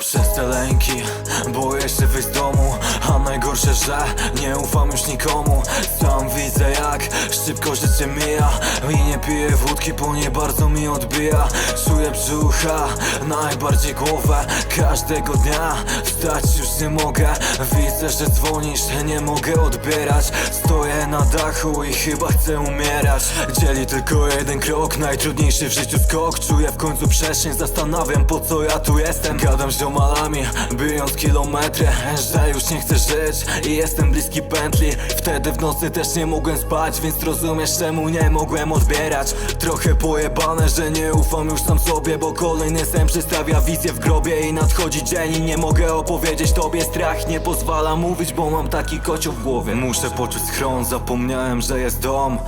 Przez te lęki. Boję się wyjść z domu A najgorsze, że nie ufam już nikomu. Sam widzę jak szybko życie mija I nie piję wódki, bo nie bardzo mi odbija. Czuję brzucha, najbardziej głowę Każdego dnia. Wstać już nie mogę Widzę, że dzwonisz, nie mogę odbierać. Stoję na dachu i chyba chcę umierać. Dzieli tylko jeden krok, najtrudniejszy w życiu skok. Czuję w końcu przestrzeń, zastanawiam po co ja tu jestem. Gadam z ziomalami, bijąc kilometry Że już nie chcę żyć i jestem bliski pętli. Wtedy w nocy też nie mogłem spać, więc rozumiesz czemu nie mogłem odbierać. Trochę pojebane, że nie ufam już sam sobie Bo kolejny sen przedstawia wizję w grobie I nadchodzi dzień i nie mogę opowiedzieć tobie. Strach nie pozwala mówić, bo mam taki kocioł w głowie. Muszę poczuć schron, zapomniałem, że jest dom.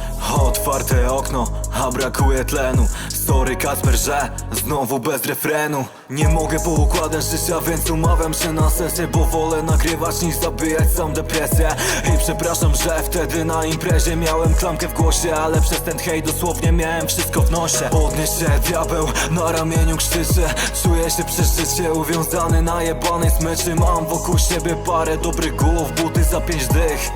Otwarte okno, a brakuje tlenu. Sorry Kasper, że znowu bez refrenu. Nie mogę poukładać życia, więc umawiam się na sesję Bo wolę nagrywać niż zabijać sam depresję. I przepraszam, że wtedy na imprezie miałem klamkę w głosie Ale przez ten hejt dosłownie miałem wszystko w nosie. Podnieś się, diabeł na ramieniu krzyczy. Czuję się życie uwiązany na jebanej smyczy Mam wokół siebie parę dobrych głów, buty za pięć dych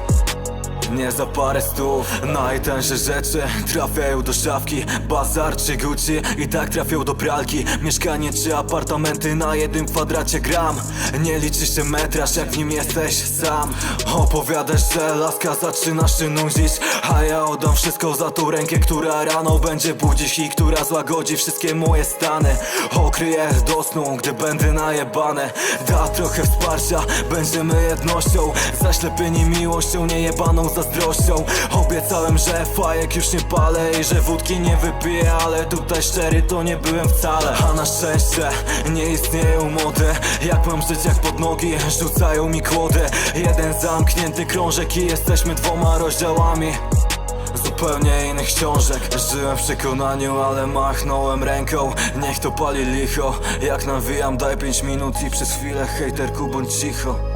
nie za parę stów. Najtańsze rzeczy trafiają do szafki. Bazar czy Gucci? I tak trafią do pralki. Mieszkanie czy apartamenty? Na jednym kwadracie gram. Nie liczy się metraż jak w nim jesteś sam. Opowiadasz, że laska zaczyna się nudzić. A ja oddam wszystko za tą rękę, która rano będzie budzić I która złagodzi wszystkie moje stany. Okryję do snu, gdy będę najebane Da trochę wsparcia, będziemy jednością. Zaślepieni miłością, niejebaną zazdrością. Obiecałem, że fajek już nie palę I że wódki nie wypiję Ale tutaj szczery to nie byłem wcale. A na szczęście nie istnieją mody. Jak mam żyć jak pod nogi Rzucają mi kłody. Jeden zamknięty krążek I jesteśmy dwoma rozdziałami. Zupełnie innych książek. Żyłem w przekonaniu, ale machnąłem ręką. Niech to pali licho. Jak nawijam, daj 5 minut i przez chwilę hejterku bądź cicho